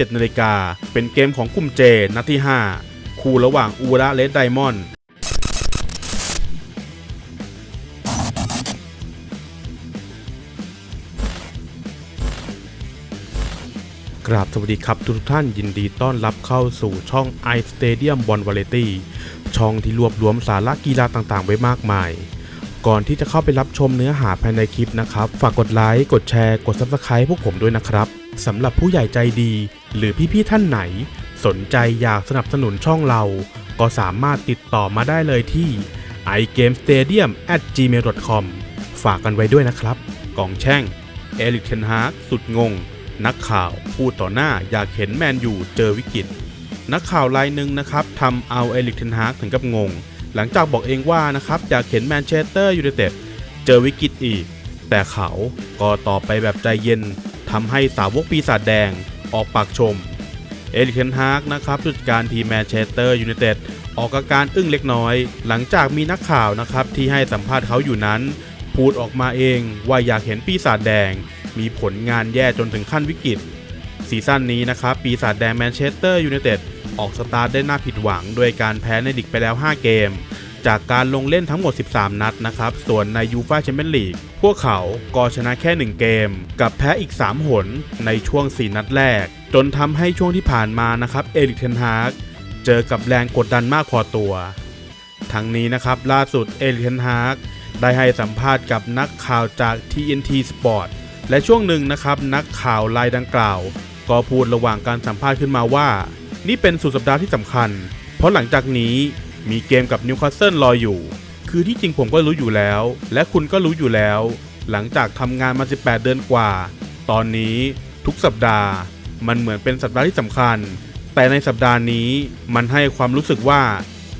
7นาฬิกาเป็นเกมของกลุ่มเจนัดที่ 5 คู่ระหว่างอูระเลดไดมอนด์กราบสวัสดีครับทุกท่านยินดีต้อนรับเข้าสู่ช่อง i Stadium b o n Variety ช่องที่รวบรวมสาระกีฬาต่างๆ ไว้มากมาย ก่อนที่จะเข้าไปรับชมเนื้อหาภายในคลิปนะครับ ฝากกดไลค์ กดแชร์ กด Subscribe พวกผมด้วยนะครับสำหรับผู้ใหญ่ใจดี หรือพี่ๆท่านไหน สนใจอยากสนับสนุนช่องเรา ก็สามารถติดต่อมาได้เลยที่ iGameStadium at gmail.com ฝากกันไว้ด้วยนะครับ กองแช่ง เอลิกเทนฮาร์กสุดงง นักข่าวพูดต่อหน้าอยากเห็นแมนยูเจอวิกฤต นักข่าวรายหนึ่งนะครับทำเอาเอลิกเทนฮาร์กถึงกับงง หลังจากบอกเองว่านะครับอยากเห็นแมนเชสเตอร์ยูไนเต็ดเจอวิกฤตอีก แต่เขาก็ตอบไปแบบใจเย็นทำให้สาวกปีศาจแดง ออกปากชม เอลิกเทนฮาร์กนะครับผู้จัดการทีมแมนเชสเตอร์ยูไนเต็ดออกอาการอึ้งเล็กน้อย หลังจากมีนักข่าวนะครับที่ให้สัมภาษณ์เขาอยู่นั้น พูดออกมาเองว่าอยากเห็นปีศาจแดง มีผลงานแย่จนถึงขั้นวิกฤตซีซั่นนี้นะครับปีศาจแดงแมนเชสเตอร์ยูไนเต็ดออกสตาร์ทได้น่าผิดหวังด้วยการแพ้ในดิกไปแล้ว 5 เกม จากการลงเล่นทั้งหมด 13 นัดนะครับ ส่วนในยูฟาแชมเปี้ยนลีกพวกเขาก็ชนะแค่ 1 เกม กับแพ้อีก 3 หนในช่วง 4 นัดแรก จนทำให้ช่วงที่ผ่านมานะครับเอริกเทนฮากเจอกับแรงกดดันมากพอตัว ทั้งนี้นะครับล่าสุดเอริกเทนฮากได้ให้สัมภาษณ์กับนักข่าวจาก TNT Sport และช่วงหนึ่งนะครับนักข่าวรายดังกล่าว ก็พูดระหว่างการสัมภาษณ์ขึ้นมาว่า นี่เป็นสุดสัปดาห์ที่สำคัญ เพราะหลังจากนี้ มีเกมกับนิวคาสเซิลรออยู่ คือที่จริงผมก็รู้อยู่แล้ว และคุณก็รู้อยู่แล้ว หลังจากทำงานมา 18 เดือนกว่า ตอนนี้ทุกสัปดาห์ มันเหมือนเป็นสัปดาห์ที่สำคัญ แต่ในสัปดาห์นี้มันให้ความรู้สึกว่า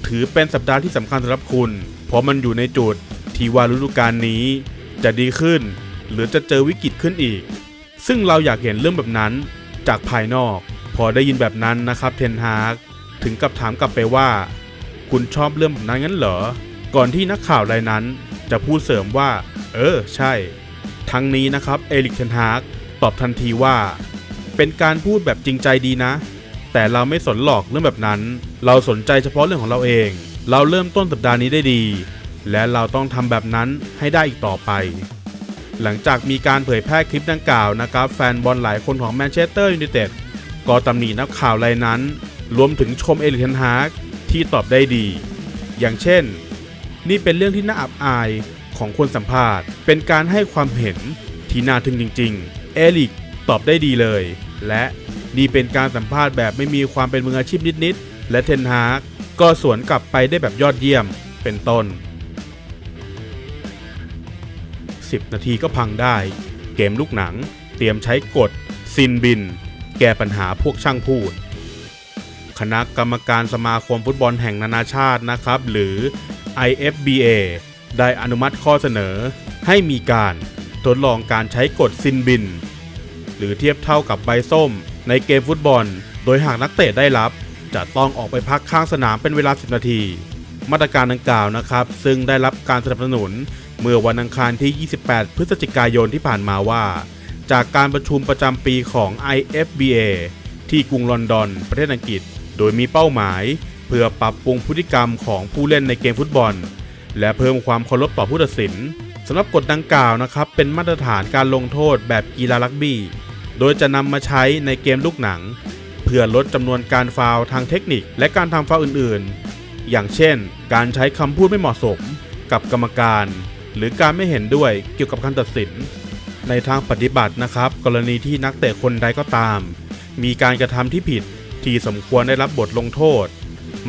ถือเป็นสัปดาห์ที่สำคัญสำหรับคุณ เพราะมันอยู่ในจุดที่ว่าฤดูกาลนี้ จะดีขึ้น หรือจะเจอวิกฤตขึ้นอีก ซึ่งเราอยากเห็นเรื่องแบบนั้นจากภายนอก พอได้ยินแบบนั้นนะครับเทนฮากถึงกับถามกลับไปว่า คุณชอบเรื่องแบบนั้นงั้นเหรอ ก่อนที่นักข่าวรายนั้น จะพูดเสริมว่า เออ ใช่ ทั้งนี้นะครับเอริกเทนฮากตอบทันทีว่า เป็นการพูดแบบจริงใจดีนะ แต่เราไม่สนหลอกเรื่องแบบนั้น เราสนใจเฉพาะเรื่องของเราเอง เราเริ่มต้นสัปดาห์นี้ได้ดี และเราต้องทำแบบนั้นให้ได้อีกต่อไป หลังจากมีการเผยแพร่คลิปดังกล่าวนะครับ แฟนบอลหลายคนของแมนเชสเตอร์ยูไนเต็ดก็ตำหนินักข่าวรายนั้น รวมถึงชมเอลิกเทนฮาก ที่ตอบได้ดี อย่างเช่น นี่เป็นเรื่องที่น่าอับอายของคนสัมภาษณ์ เป็นการให้ความเห็นที่น่าทึ่งจริง ๆ เอลิกตอบได้ดีเลย และนี่เป็นการสัมภาษณ์แบบไม่มีความเป็นมืออาชีพนิดๆ และเทนฮาร์กก็สวนกลับไปได้แบบยอดเยี่ยมเป็นต้น 10 นาทีก็พังได้ เกมลูกหนัง เตรียมใช้กฎซินบิน แก้ปัญหาพวกช่างพูด คณะกรรมการสมาคมฟุตบอลแห่งนานาชาตินะครับ หรือ IFBA ได้อนุมัติข้อเสนอ ให้มีการทดลองการใช้กฎซินบิน หรือเทียบเท่ากับใบส้ม ในเกมฟุตบอล โดยหากนักเตะได้รับ จะต้องออกไปพักข้างสนามเป็นเวลา 10 นาที มาตรการดังกล่าวนะครับ ซึ่งได้รับการสนับสนุนเมื่อวันอังคารที่ 28 พฤศจิกายนที่ผ่านมาว่า จากการประชุมประจำปีของ IFBA ที่กรุงลอนดอน ประเทศอังกฤษ โดยมีเป้าหมาย เพื่อปรับปรุงพฤติกรรมของผู้เล่นในเกมฟุตบอล และเพิ่มความเคารพต่อผู้ตัดสินสำหรับกฎดังกล่าวนะครับ เป็นมาตรฐานการลงโทษแบบกีฬารักบี้ โดยจะนำมาใช้ในเกมลูกหนัง เพื่อลดจำนวนการฟาวทางเทคนิค และการทำฟาวอื่นๆ อย่างเช่น การใช้คำพูดไม่เหมาะสม กับกรรมการ หรือการไม่เห็นด้วยเกี่ยวกับการตัดสิน ในทางปฏิบัตินะครับ กรณีที่นักเตะคนใดก็ตาม มีการกระทำที่ผิดที่สมควรได้รับบทลงโทษ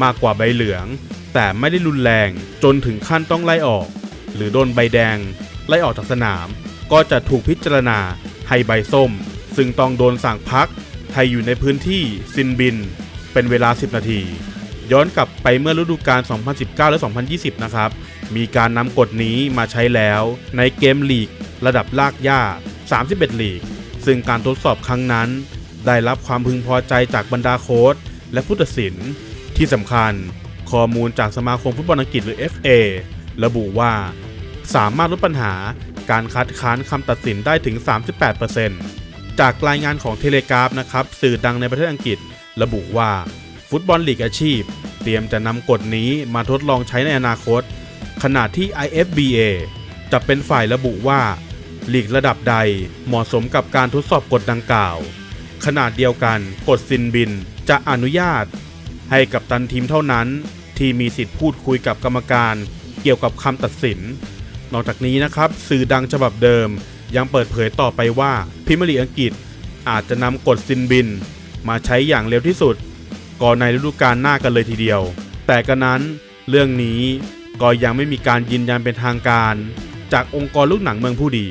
มากกว่าใบเหลือง แต่ไม่ได้รุนแรงจนถึงขั้นต้องไล่ออก หรือโดนใบแดง ไล่ออกจากสนาม ก็จะถูกพิจารณาให้ใบส้ม ซึ่งต้องโดนสั่งพักให้อยู่ในพื้นที่ซินบิน เป็นเวลา 10 นาที ย้อนกลับไปเมื่อฤดูกาล 2019 และ 2020 นะครับ มีการนำกฎนี้มาใช้แล้วในเกมลีก ระดับลากย่า 31 ลีก ซึ่งการทดสอบครั้งนั้น ได้รับความพึงพอใจจากบรรดาโค้ชและผู้ตัดสิน ที่สำคัญ ข้อมูลจากสมาคมฟุตบอลอังกฤษหรือ FA ระบุว่า สามารถลดปัญหาการคัดค้านคำตัดสินได้ถึง 38%จากรายงานของเทเลกราฟนะครับ สื่อดังในประเทศอังกฤษ ระบุว่า ฟุตบอลลีกอาชีพ เตรียมจะนำกฎนี้มาทดลองใช้ในอนาคต ขณะที่ IFBA จะเป็นฝ่ายระบุว่าลีกระดับใดเหมาะสมกับการทดสอบกฎดังกล่าว ขนาดเดียวกันกฎซินบินจะอนุญาต ให้กับตันทีมเท่านั้น ที่มีสิทธิ์พูดคุยกับกรรมการเกี่ยวกับคำตัดสิน นอกจากนี้นะครับ สื่อดังฉบับเดิม ยังเปิดเผยต่อไปว่าพรีเมียร์ลีอังกฤษอาจจะนำกฎซินบิน มาใช้อย่างเร็วที่สุด ก่อนในฤดูกาลหน้ากันเลยทีเดียว แต่กระนั้นเรื่องนี้ก็ยังไม่มีการยืนยันเป็นทางการ จากองค์กรลูกหนังเมืองผู้ดี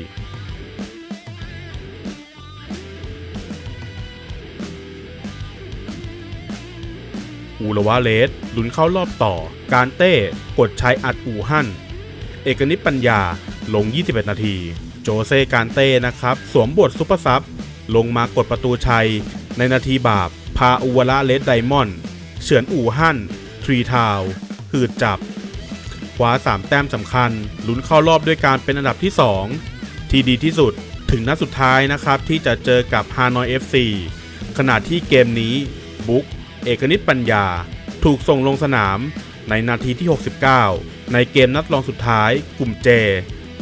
อูรวาเลสลุ้นเข้ารอบต่อ การเต้กดใช้อัดอูฮั่นเอกนิตปัญญาลง 21 นาที โจเซการเต้นะครับ สวมบทซุปเปอร์ซับลงมากดประตูชัย ในนาทีบาป พาอูวาระเลสไดมอนด์เฉือนอูฮั่นทรีทาวหืดจับคว้า3แต้มสำคัญลุ้นเข้ารอบด้วยการเป็นอันดับที่ 2 ที่ดีที่สุดถึงนัดสุดท้ายนะครับ ที่จะเจอกับฮานอย FC ขณะที่เกมนี้บุ๊ก เอกนิตปัญญา ถูกส่งลงสนามในนาทีที่ 69 ในเกมนัดรองสุดท้าย กลุ่มเจ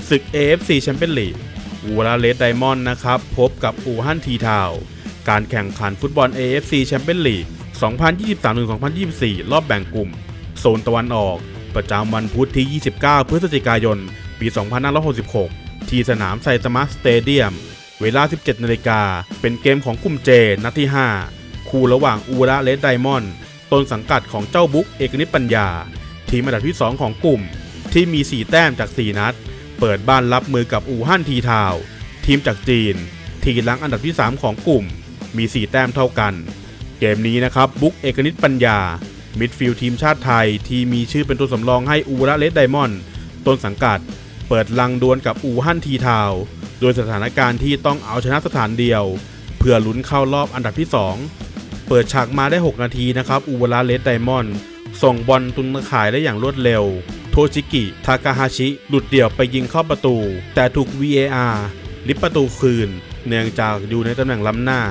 ศึก AFC แชมเปี้ยนลีกวูลาเลสไดมอนด์นะครับ พบกับอูฮั่นทีทาวการแข่งขันฟุตบอล AFC แชมเปี้ยนลีก 2023-2024 รอบแบ่งกลุ่ม โซนตะวันออก ประจำวันพุธที่ 29 พฤศจิกายน ปี 2566 ที่สนามไซตามะสเตเดียม เวลา 17นาฬิกาเป็นเกมของกลุ่มเจนัดที่ 5 คู่ระหว่างอูระเลสไดมอนด์ต้นสังกัดของเจ้าบุ๊กเอกนิตปัญญา ทีมอันดับที่ 2 ของกลุ่ม ที่มี 4 แต้มจาก 4 นัด เปิดบ้านรับมือกับอูฮั่นทีทาว ทีมจากจีน ทีหลังอันดับที่ 3 ของกลุ่ม มี 4 แต้มเท่ากัน เกมนี้นะครับบุ๊กเอกนิตปัญญามิดฟิลด์ทีมชาติไทย ที่มีชื่อเป็นตัวสำรองให้อูระเลสไดมอนด์ต้นสังกัด เปิดลังดวลกับอูฮั่นทีทาวโดยสถานการณ์ที่ต้องเอาชนะสถานเดียว เพื่อลุ้นเข้ารอบอันดับที่ 2 เปิดฉากมาได้ 6 นาทีนะครับอูวาระเลสไดมอนด์ส่งบอลตุนตะข่ายได้อย่างรวดเร็ว โทชิกิ ทากาฮาชิ หลุดเดี่ยวไปยิงเข้าประตู แต่ถูก VAR ลิบประตูคืน เนื่องจากอยู่ในตำแหน่งล้ำหน้า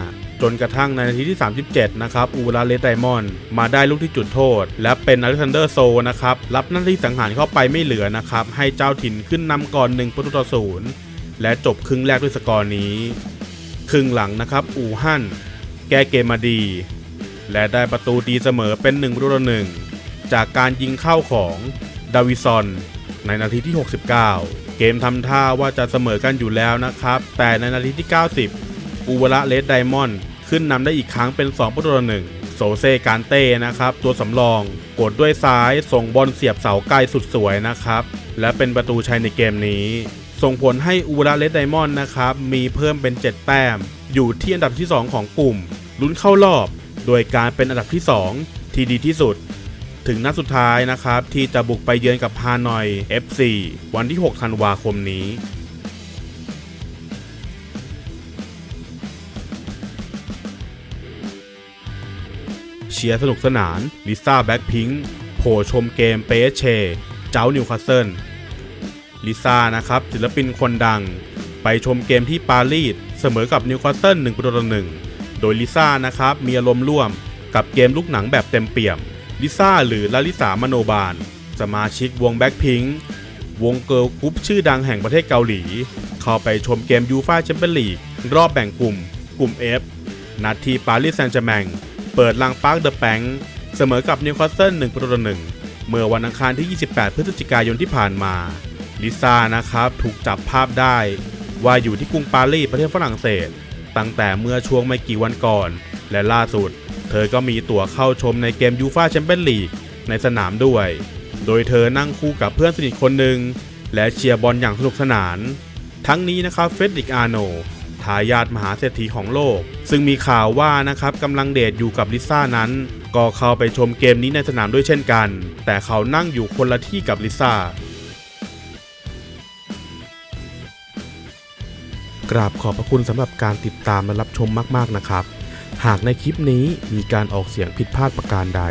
จนกระทั่งในนาทีที่ 37 นะครับ อูราเลสไดมอนด์มาได้ลูกที่จุดโทษ และเป็นอเล็กซานเดอร์โซนะครับ รับหน้าที่สังหารเข้าไปไม่เหลือนะครับ ให้เจ้าถิ่นขึ้นนำก่อน1ประตูต่อศูนย์และจบครึ่งแรกด้วยสกอร์นี้ ครึ่งหลังนะครับ อูฮั่น แก้เกมมาดี และได้ประตูตีเสมอเป็น1ประตูต่อหนึ่งจากการยิงเข้าของดาวิซอนในนาทีที่ 69 เกมทำท่าว่าจะเสมอกันอยู่แล้วนะครับ แต่ในนาทีที่ 90 อูวระเลสไดมอนด์ขึ้นนำได้อีกครั้งเป็น 2 ประตูต่อหนึ่งโซเซการเต้นะครับ ตัวสำรองกดด้วยซ้ายส่งบอลเสียบเสาไกลสุดสวยนะครับ และเป็นประตูชัยในเกมนี้ ส่งผลให้อูระเลสไดมอนด์นะครับ มีเพิ่มเป็น 7 แต้ม อยู่ที่อันดับที่ 2 ของกลุ่ม ลุ้นเข้ารอบ โดยการเป็นอันดับที่ 2 ที่ดีที่สุด ถึงนัดสุดท้ายนะครับ ที่จะบุกไปเยือนกับฮานอย FC วันที่ 6 ธันวาคมนี้เชียร์สนุกสนาน ลิซ่าแบ็คพิงค์โผล่ชมเกมเปเช เจ้านิวคาสเซิล ลิซ่านะครับ ศิลปินคนดัง ไปชมเกมที่ปารีสเสมอกับนิวคาสเซิล1ประตูต่อหนึ่ง โดยลิซ่านะครับมีอารมณ์ร่วมกับเกมลูกหนังแบบเต็มเปี่ยม ลิซ่าหรือลาลิสามโนบาล สมาชิกวงแบ็คพิงค์วงเกิร์ลกรุ๊ปชื่อดังแห่งประเทศเกาหลี เข้าไปชมเกมยูฟ่าแชมเปี้ยนลีกรอบแบ่งกลุ่ม กลุ่ม F นัดที่ปารีสแซงต์แชร์แมงเปิดลังปาร์คเดอะแปงเสมอกับนิวคาสเซิล1ประตูต่อหนึ่งเมื่อวันอังคารที่ 28 พฤศจิกายนที่ผ่านมา ลิซ่านะครับ ถูกจับภาพได้ ว่าอยู่ที่กรุงปารีสประเทศฝรั่งเศส ตั้งแต่เมื่อช่วงไม่กี่วันก่อน และล่าสุด เธอก็มีตั๋วเข้าชมในเกมยูฟ่าแชมเปี้ยนลีกในสนามด้วย โดยเธอนั่งคู่กับเพื่อนสนิทคนหนึ่ง และเชียร์บอลอย่างสนุกสนาน ทั้งนี้นะครับเฟรดริกอาร์โนทายาทมหาเศรษฐีของโลก ซึ่งมีข่าวว่านะครับกำลังเดทอยู่กับลิซ่านั้น ก็เข้าไปชมเกมนี้ในสนามด้วยเช่นกัน แต่เขานั่งอยู่คนละที่กับลิซ่า กราบขอบพระคุณสำหรับการติดตามและรับชมมาก ๆ นะครับ หากในคลิปนี้มีการออกเสียงผิดพลาดประการใด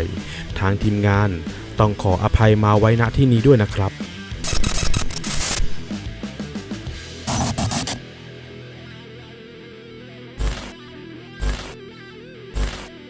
ทางทีมงานต้องขออภัยมาไว้ณที่นี้ด้วยนะครับ